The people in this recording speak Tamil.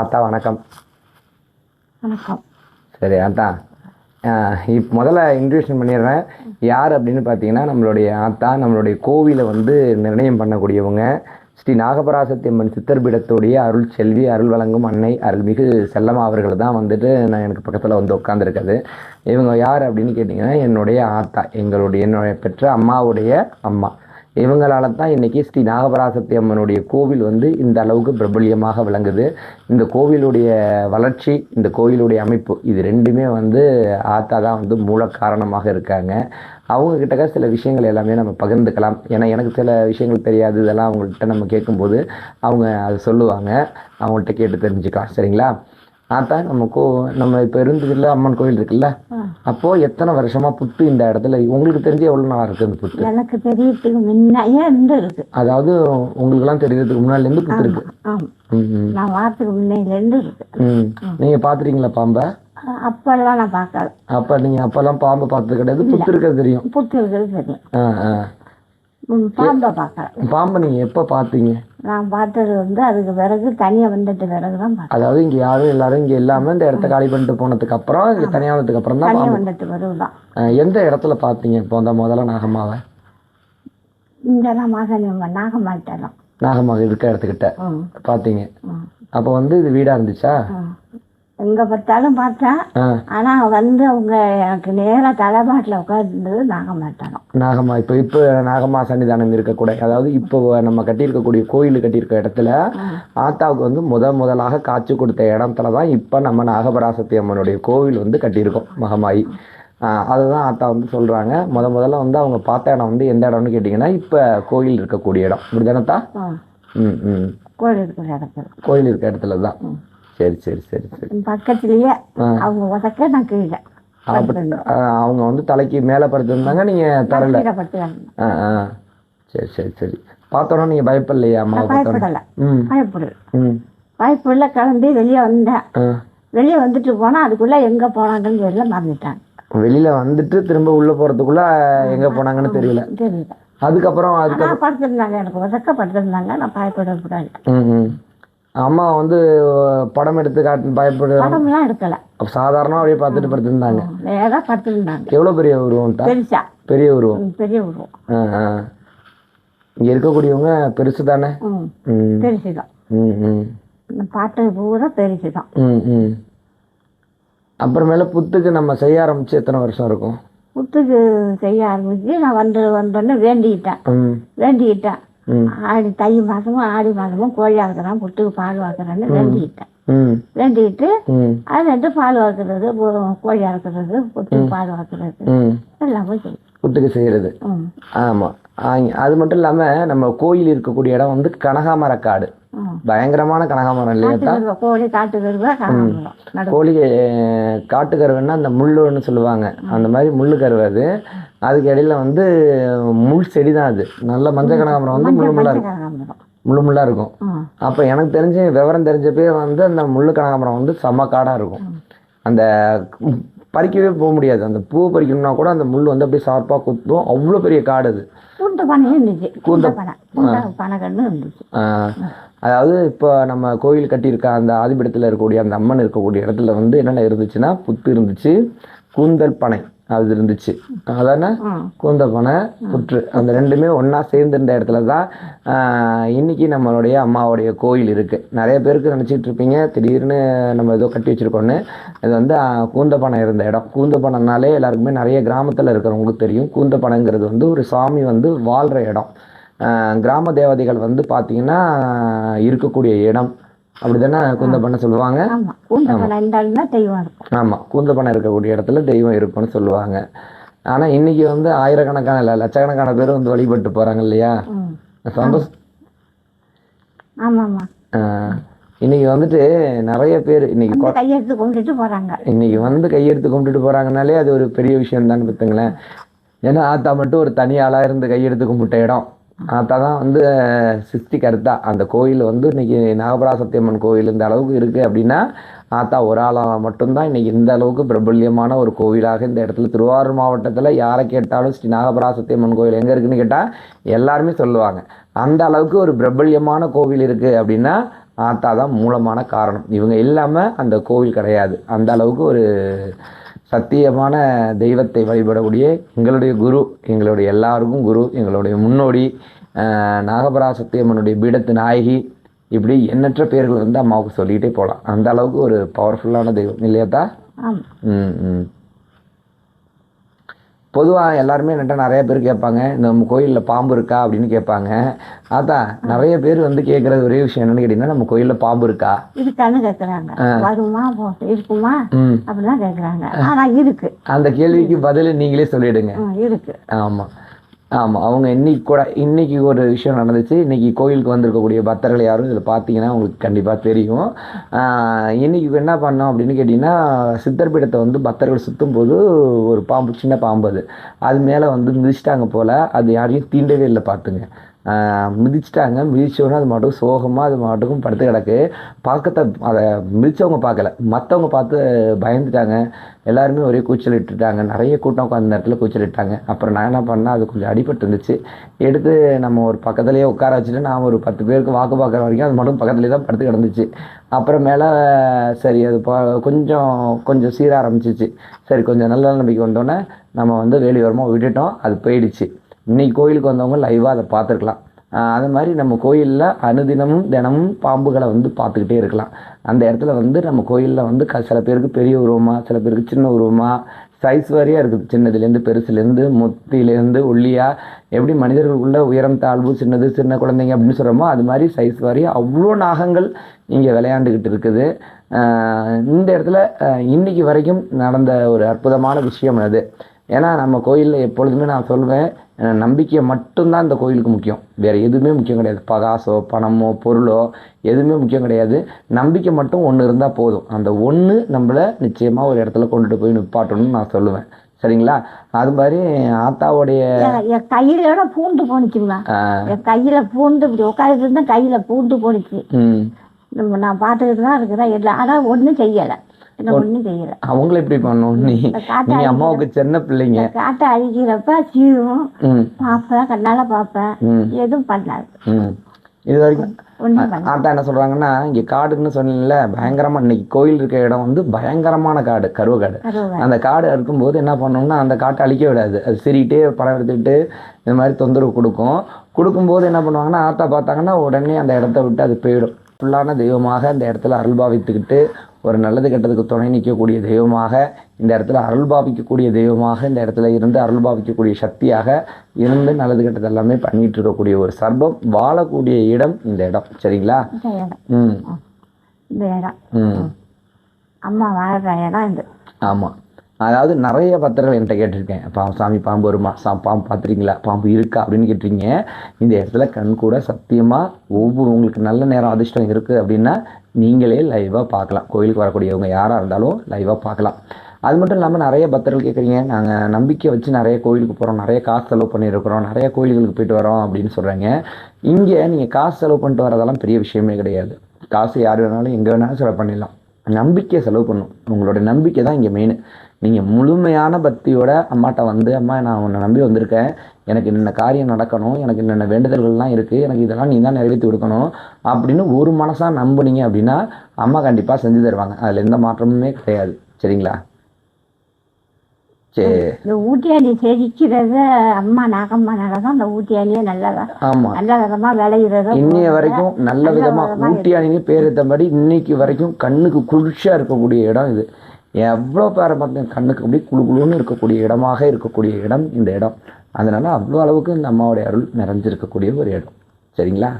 அத்தா வணக்கம். வணக்கம். சரி அத்தா. இப்போ முதல்ல இன்ட்ரடியூஷன் பண்ணிடுறேன். யார் அப்படின்னு பார்த்தீங்கன்னா நம்மளுடைய ஆத்தா நம்மளுடைய கோவிலை வந்து நிர்ணயம் பண்ணக்கூடியவங்க. ஸ்ரீ நாகபராசக்தி அம்மன் சித்தர்பீடத்துடைய அருள் செல்வி அருள் வழங்கும் அன்னை அருள்மிகு செல்லம்மா அவர்கள் தான் வந்துட்டு நான் எனக்கு பக்கத்தில் வந்து உட்காந்துருக்குது இவங்க யார் அப்படின்னு கேட்டிங்கன்னா என்னுடைய ஆத்தா எங்களுடைய என்னுடைய பெற்ற அம்மாவுடைய அம்மா. இவங்களால தான் இன்றைக்கி ஸ்ரீ நாகபராசக்தி அம்மனுடைய கோவில் வந்து இந்த அளவுக்கு பிரபல்யமாக விளங்குது. இந்த கோவிலுடைய வளர்ச்சி இந்த கோவிலுடைய அமைப்பு இது ரெண்டுமே வந்து ஆத்தா தான் வந்து மூல காரணமாக இருக்காங்க. அவங்கக்கிட்ட சில விஷயங்கள் எல்லாமே நம்ம பகிர்ந்துக்கலாம். ஏன்னா எனக்கு சில விஷயங்கள் தெரியாது. இதெல்லாம் அவங்கள்ட்ட நம்ம கேட்கும்போது அவங்க அதை சொல்லுவாங்க. அவங்கள்ட்ட கேட்டு தெரிஞ்சுக்கலாம். சரிங்களா? ஆத்தா நம்ம கோ நம்ம இப்போ இருந்ததுல அம்மன் கோவில் இருக்குல்ல? அப்போது எத்தனை வருஷமா புத்து இந்த இடத்துல? உங்களுக்கு தெரிஞ்சு எவ்வளோ நாளாக இருக்குது இந்த புத்து எனக்கு தெரியறதுக்கு முன்னையே இருந்து இருக்கு? அதாவது உங்களுக்குலாம் தெரியறதுக்கு முன்னாடிலேருந்து புத்து இருக்கு. ஆமாம் ம் ம். நான் வாரத்துக்கு முன்னையிலேருந்து இருக்கு. ம். நீங்கள் பார்த்துறீங்களா பாம்பை? அப்பெல்லாம் நான் பார்க்கல அப்போ நீங்கள் அப்போல்லாம் பாம்பை பார்த்தது கிடையாது. புத்து இருக்கிறது தெரியும். புத்து இருக்கிறது தெரியும். பாம்பை பார்க்கல பாம்பை நீங்கள் எப்போ பார்த்தீங்க நான் பார்த்தது வந்து அதுக்கு பிறகு தனியாக வந்துட்டு பிறகு தான் பார்த்தேன். அதாவது இங்கே யாரும் எல்லாரும் இங்கே இல்லாமல் இந்த இடத்த காலி பண்ணிட்டு போனதுக்கு அப்புறம் இங்கே தனியானதுக்கு அப்புறம் தான் தனியாக வந்துட்டு பிறகு தான் எந்த இடத்துல பார்த்தீங்க இப்போ அந்த முதல்ல நாகம்மாவை? இந்த நான் மாசாணி நாக மாட்டேன் நாகம்மா இருக்க இடத்துக்கிட்ட பார்த்தீங்க. அப்போ வந்து இது வீடாக இருந்துச்சா? எங்கே பார்த்தாலும் பார்த்தேன் ஆனால் வந்து அவங்க எனக்கு நேராக தலைமாட்டில் உட்காந்துருந்தது நாக மாட்டானோம் நாகம்மா இப்போ இப்போ நாகம்மா சன்னிதானம் இருக்கக்கூட அதாவது இப்போ நம்ம கட்டியிருக்கக்கூடிய கோயில் கட்டியிருக்க இடத்துல ஆத்தாவுக்கு வந்து முத முதலாக காட்சி கொடுத்த இடத்துல தான் இப்போ நம்ம நாகபராசக்தி அம்மனுடைய கோவில் வந்து கட்டியிருக்கோம் மகமாயி. அதுதான் ஆத்தா வந்து சொல்கிறாங்க முத முதல்ல வந்து அவங்க பார்த்த இடம் வந்து எந்த இடம்னு கேட்டிங்கன்னா இப்போ கோயில் இருக்கக்கூடிய இடம். இப்படிதானத்தா ம் ம் ம். கோயில் இருக்கிற இடத்துல. கோயில் இருக்க இடத்துல தான். சரி சரி சரி சரி. பக்கத்துலேயே. அவங்க உதக்க நான் கீழே அவங்க வந்து தலைக்கு மேலே படுத்திருந்தாங்க நீங்கள் தரல. ஆ ஆ. சரி சரி சரி. பார்த்தோன்னா நீங்கள் பயப்படலையா பார்த்தோன்னா? பயப்படலை. பயப்படல. ம். பயப்படல கிளம்பி வெளியே வந்தேன். வெளியே வந்துட்டு போனால் அதுக்குள்ளே எங்கே போனாங்கன்னு தெரியல மறந்துட்டாங்க வெளியில வந்துட்டு திரும்ப உள்ள போறதுக்குள்ள எங்க போனாங்கன்னு தெரியல. தெரியல. அதுக்கப்புறம் அதுக்கு ஆனால் படுத்திருந்தாங்க எனக்கு உதக்க படுத்திருந்தாங்க நான் பயப்படக்கூடாது. ம், ம். அம்மா வந்து படம் எடுத்து காட்டு பயப்படு படம்லாம் எடுக்கலை. சாதாரணமா அப்படியே பார்த்துட்டு படுத்திருந்தாங்க. நேராக படுத்திருந்தாங்க. எவ்வளவு பெரிய உருவம்ட்டா பெருசா. பெரிய உருவம். பெரிய உருவம். ஆ. இங்க இருக்கக்கூடியவங்க பெருசு தானே? ம் பெருசு தான் ம் ம். இந்த பாட்டு பூரா பெருசு தான் ம் ம். அப்புறமேல புத்துக்கு நம்ம செய்ய ஆரம்பிச்சு எத்தனை வருஷம் இருக்கும்? புத்துக்கு செய்ய ஆரம்பிச்சு நான் வந்து வந்தோடனே வேண்டிக்கிட்டேன். ம். வேண்டிக்கிட்டேன். ஆடி தை மாதமும் ஆடி மாதமும் கோழி ஆக்குறேன் புட்டுக்கு பால் வாக்குறேன்னு வேண்டிக்கிட்டேன். வேண்டிக்கிட்டு அது ரெண்டு பால் வாக்குறது கோழி அறுக்கிறது புட்டுக்கு பால் வாக்குறது எல்லாமே செய்யும். புத்துக்கு செய்யறது. ம். ஆமாம் அது மட்டும் இல்லாமல் நம்ம கோயில் இருக்கக்கூடிய இடம் வந்து கனகாமரக்காடு ம். பயங்கரமான கனகாமரம் காட்டுக்கருவா கோழி காட்டுக்கருவா கோழி காட்டுக்கருவைன்னா அந்த முள்ளுன்னு சொல்லுவாங்க. அந்த மாதிரி முள்ளு கருவை அது அதுக்கு இடையில வந்து முள் செடி தான் அது. நல்ல மஞ்சள் கனகாமரம் வந்து முள்ளு முள்ளா இருக்கும். முள்ளு முள்ளா இருக்கும். அப்போ எனக்கு தெரிஞ்ச விவரம் தெரிஞ்சப்பே வந்து அந்த முள்ளு கனகாமரம் வந்து செம்ம காடாக இருக்கும். அந்த பறிக்கவே போக முடியாது. அந்த பூ பறிக்கணும்னா கூட அந்த முள் வந்து அப்படியே ஷார்ப்பாக குத்தும். அவ்வளோ பெரிய காடு அது. கூந்த இருந்துச்சு. பனைக்கண்ணு இருந்துச்சு. அதாவது இப்போ நம்ம கோயில் கட்டியிருக்க அந்த ஆதிபீடத்தில் இருக்கக்கூடிய அந்த அம்மன் இருக்கக்கூடிய இடத்துல வந்து என்னென்ன இருந்துச்சுன்னா புத்து இருந்துச்சு. கூந்தல் பனை. அது இருந்துச்சு அதானே ம் கூந்தல் பனை புற்று. அந்த ரெண்டுமே ஒன்றா சேர்ந்திருந்த இடத்துல தான் ஆஹ் இன்னைக்கு நம்மளுடைய அம்மாவுடைய கோயில் இருக்குது நிறைய பேருக்கு நினச்சிட்டு இருப்பீங்க திடீர்னு நம்ம ஏதோ கட்டி வச்சிருக்கோன்னு இது வந்து கூந்தப்பனை இருந்த இடம். கூந்தப்பனைனாலே எல்லாருக்குமே நிறைய கிராமத்தில் இருக்கிறவங்களுக்கு தெரியும். கூந்தப்பனைங்கிறது வந்து ஒரு சாமி வந்து வாழ்கிற இடம். கிராம தேவதைகள் வந்து பார்த்தீங்கன்னா இருக்கக்கூடிய இடம். அப்படி தானே கூந்தப்பனை சொல்லுவாங்க? ஆமாம் கூந்த இருக்கக்கூடிய இடத்துல தெய்வம் இருக்கும்னு சொல்லுவாங்க. ஆனால் இன்னைக்கு வந்து ஆயிரக்கணக்கான இல்லை லட்சக்கணக்கான பேர் வந்து வழிபட்டு போகிறாங்க இல்லையா? சந்தோஷ் இன்னைக்கு வந்துட்டு நிறைய பேர் இன்னைக்கு கையெழுத்து கொண்டுட்டு போகிறாங்க இன்னைக்கு வந்து கையெடுத்து கும்பிட்டுட்டு போகிறாங்கனாலே அது ஒரு பெரிய விஷயம் தான் பார்த்துங்களேன். ஏன்னா ஆத்தா மட்டும் ஒரு தனி ஆளாக இருந்து கையெடுத்து கும்பிட்ட இடம். ஆத்தா தான் வந்து அஹ், சிருஷ்டி கருத்தா அந்த கோயில் வந்து இன்னைக்கு நாகபராசத்தியம்மன் கோயில் இந்த அளவுக்கு இருக்குது அப்படின்னா ஆத்தா ஒரு ஆளாக மட்டும்தான் இன்றைக்கி இந்த அளவுக்கு பிரபல்யமான ஒரு கோவிலாக இந்த இடத்துல திருவாரூர் மாவட்டத்தில் யாரை கேட்டாலும் ஸ்ரீ நாகபராசத்தியம்மன் கோயில் எங்கே இருக்குன்னு கேட்டால் எல்லாருமே சொல்லுவாங்க. அந்த அளவுக்கு ஒரு பிரபல்யமான கோவில் இருக்குது அப்படின்னா ஆத்தா தான் மூலமான காரணம். இவங்க இல்லாமல் அந்த கோவில் கிடையாது. அந்த அளவுக்கு ஒரு சத்தியமான தெய்வத்தை வழிபடக்கூடிய எங்களுடைய குரு எங்களுடைய எல்லாருக்கும் குரு எங்களுடைய முன்னோடி ஆஹ் நாகபராசக்தியம்மனுடைய பீடத்து நாயகி. இப்படி எண்ணற்ற பேர்கள் வந்து அம்மாவுக்கு சொல்லிக்கிட்டே போகலாம் அந்த அளவுக்கு ஒரு பவர்ஃபுல்லான தெய்வம் இல்லையாத்தா? ம் ம். பொதுவாக எல்லாருமே என்கிட்ட நிறைய பேர் கேட்பாங்க இந்த நம்ம கோயிலில் பாம்பு இருக்கா அப்படின்னு கேட்பாங்க. அதான் நிறைய பேர் வந்து கேட்குறது ஒரே விஷயம் என்னன்னு கேட்டிங்கன்னா நம்ம கோயிலில் பாம்பு இருக்கா? இருக்கான்னு கேட்குறாங்க வருமா இருக்குமா? அப்படிலாம் கேட்குறாங்க ஆனால் இருக்கு. அந்த கேள்விக்கு பதில் நீங்களே சொல்லிடுங்க. இருக்கு. ஆமாம் ஆமாம் அவங்க இன்னைக்கு கூட இன்றைக்கி ஒரு விஷயம் நடந்துச்சு. இன்றைக்கி கோயிலுக்கு வந்திருக்கக்கூடிய பக்தர்கள் யாரும் இதில் பார்த்தீங்கன்னா உங்களுக்கு கண்டிப்பாக தெரியும். இன்றைக்கி என்ன பண்ணோம் அப்படின்னு கேட்டிங்கன்னா சித்தர் பீடத்தை வந்து பக்தர்கள் சுற்றும் போது ஒரு பாம்பு சின்ன பாம்பு அது. அது மேலே வந்து மிதிச்சிட்டாங்க போல். அது யாரையும் தீண்டவே இல்லை பார்த்துங்க. மிதிச்சிட்டாங்க. மிதிச்சோன்னே அது மாட்டுக்கும் சோகமாக அது மாட்டுக்கும் படுத்து கிடக்கு. பார்க்கத்த அதை மிதித்தவங்க பார்க்கல. மற்றவங்க பார்த்து பயந்துட்டாங்க. எல்லாருமே ஒரே கூச்சல் இட்டுட்டாங்க. நிறைய கூட்டம் உட்காந்து நேரத்தில் கூச்சல் இட்டாங்க. அப்புறம் நான் என்ன பண்ணேன்? அது கொஞ்சம் அடிபட்டு இருந்துச்சு. எடுத்து நம்ம ஒரு பக்கத்துலேயே உட்கார வச்சுட்டு நான் ஒரு பத்து பேருக்கு வாக்கு பார்க்குற வரைக்கும் அது மட்டும் பக்கத்துலேயே தான் படுத்து கிடந்துச்சு. அப்புறமேல சரி அது பா கொஞ்சம் கொஞ்சம் சீர ஆரம்பிச்சிச்சு. சரி கொஞ்சம் நல்ல நம்பிக்கை வந்தோடனே நம்ம வந்து வேலையோரமாக விட்டுட்டோம். அது போயிடுச்சு. இன்னைக்கு கோயிலுக்கு வந்தவங்க லைவாக அதை பார்த்துருக்கலாம். அது மாதிரி நம்ம கோயிலில் அனுதினமும் தினமும் பாம்புகளை வந்து பார்த்துக்கிட்டே இருக்கலாம். அந்த இடத்துல வந்து நம்ம கோயிலில் வந்து க சில பேருக்கு பெரிய உருவமாக சில பேருக்கு சின்ன உருவமாக சைஸ் வாரியாக இருக்குது. சின்னதுலேருந்து பெருசுலேருந்து முத்திலேருந்து ஒல்லியாக எப்படி மனிதர்களுக்குள்ள உயரம் தாழ்வு சின்னது சின்ன குழந்தைங்க அப்படின்னு சொல்கிறோமோ அது மாதிரி சைஸ் வாரியாக அவ்வளோ நாகங்கள் இங்கே விளையாண்டுக்கிட்டு இருக்குது. இந்த இடத்துல இன்றைக்கி வரைக்கும் நடந்த ஒரு அற்புதமான விஷயம் அது. ஏன்னா நம்ம கோயிலில் எப்பொழுதுமே நான் சொல்வேன் நம்பிக்கை மட்டும்தான் இந்த கோயிலுக்கு முக்கியம். வேறு எதுவுமே முக்கியம் கிடையாது. பகாசோ பணமோ பொருளோ எதுவுமே முக்கியம் கிடையாது. நம்பிக்கை மட்டும் ஒன்று இருந்தால் போதும். அந்த ஒன்று நம்மளை நிச்சயமாக ஒரு இடத்துல கொண்டுட்டு போய் நிப்பாட்டணும்னு நான் சொல்லுவேன். சரிங்களா? அது மாதிரி ஆத்தாவுடைய என் கையிலோட பூண்டு போணுச்சுங்களா ஆஹ், என் கையில பூண்டு இப்படி உட்காந்துட்டு இருந்தா கையில பூண்டு நம்ம நான் பார்த்துக்கிட்டு தான் இருக்கிறேன். இல்லை ஆனால் ஒன்றும் செய்யலை. அவங்கள எப்படி பண்ணணும்? நீ நீங்க அம்மாவுக்கு சின்ன பிள்ளைங்க. காட்டை அழிக்கிறப்ப சீரும் ம். பார்ப்பேன் கண்ணால் பார்ப்பேன் ம். எதுவும் பண்ணாது. இது வரைக்கும் ஆத்தா என்ன சொல்றாங்கன்னா இங்க காடுன்னு சொன்னீங்கல்ல பயங்கரமா இன்னைக்கு கோயில் இருக்க இடம் வந்து பயங்கரமான காடு கருவ காடு அந்த காடு இருக்கும்போது என்ன பண்ணோம்னா அந்த காட்டை அழிக்க விடாது. அது சிரிக்கிட்டே படம் எடுத்துக்கிட்டு இந்த மாதிரி தொந்தரவு கொடுக்கும். கொடுக்கும்போது என்ன பண்ணுவாங்கன்னா ஆத்தா பார்த்தாங்கன்னா உடனே அந்த இடத்த விட்டு அது போயிடும். ஃபுல்லான தெய்வமாக அந்த இடத்துல அருள் பாவித்துக்கிட்டு ஒரு நல்லது கெட்டதுக்கு துணை நிற்கக்கூடிய தெய்வமாக இந்த இடத்துல அருள் பாவிக்கக்கூடிய தெய்வமாக இந்த இடத்துல இருந்து அருள் பாவிக்கக்கூடிய சக்தியாக இருந்து நல்லது கெட்டது எல்லாமே பண்ணிட்டு இருக்கக்கூடிய ஒரு சர்பம் வாழக்கூடிய இடம் இந்த இடம். சரிங்களா? ம். இந்த இடம். ம். அம்மா வாழ்கிற இடம் இது. ஆமாம் அதாவது நிறைய பத்திரங்கள் என்கிட்ட கேட்டிருக்கேன். பா சாமி பாம்பு வருமா? சா பாம்பு பார்த்துறீங்களா பாம்பு இருக்கா? அப்படின்னு கேட்டிருக்கீங்க. இந்த இடத்துல கண் கூட சத்தியமாக ஒவ்வொரு உங்களுக்கு நல்ல நேரம் அதிர்ஷ்டம் இருக்குது அப்படின்னா நீங்களே லைவாக பார்க்கலாம். கோயிலுக்கு வரக்கூடியவங்க யாராக இருந்தாலும் லைவாக பார்க்கலாம். அது மட்டும் இல்லாமல் நிறைய பக்தர்கள் கேட்குறீங்க. நாங்கள் நம்பிக்கை வச்சு நிறைய கோயிலுக்கு போகிறோம் நிறைய காசு செலவு பண்ணியிருக்கிறோம். நிறைய கோயில்களுக்கு போயிட்டு வரோம் அப்படின்னு சொல்கிறாங்க இங்கே நீங்கள் காசு செலவு பண்ணிட்டு வரதெல்லாம் பெரிய விஷயமே கிடையாது. காசு யார் வேணாலும் எங்கே வேணாலும் செலவு பண்ணிடலாம். நம்பிக்கையை செலவு பண்ணும் உங்களோட நம்பிக்கை தான் இங்கே மெயின் நீங்கள் முழுமையான பக்தியோட அம்மாட்ட வந்து அம்மா நான் உன்னை நம்பி வந்திருக்கேன். எனக்கு இன்னென்ன காரியம் நடக்கணும்? எனக்கு இன்னென்ன வேண்டுதல்கள்லாம் இருக்குது எனக்கு இதெல்லாம் நீ தான் நிறைவேற்றி கொடுக்கணும். அப்படின்னு ஒரு மனசாக நம்புனீங்க அப்படின்னா அம்மா கண்டிப்பாக செஞ்சு தருவாங்க. அதில் எந்த மாற்றமுமே கிடையாது. சரிங்களா? சரி இந்த ஊட்டியாணி செடிக்கிறத அம்மா நாகம்மானால தான் அந்த ஊட்டியாணியே நல்லதா ஆமாம் நல்ல விதமாக விளையிறதோ இன்னைய வரைக்கும் நல்ல விதமா விதமா ஊட்டி அணின்னு பேர் ஏற்றபடி இன்னைக்கு வரைக்கும் கண்ணுக்கு குளிர்ச்சியா இருக்கக்கூடிய இடம் இது. எவ்வளோ பேரை பார்த்தேன் கண்ணுக்கு அப்படியே குளு குளுன்னு இருக்கக்கூடிய இடமாக இருக்கக்கூடிய இடம் இந்த இடம். அதனால் அவ்வளோ அளவுக்கு இந்த அம்மாவுடைய அருள் நிறைஞ்சிருக்கக்கூடிய ஒரு இடம். சரிங்களா?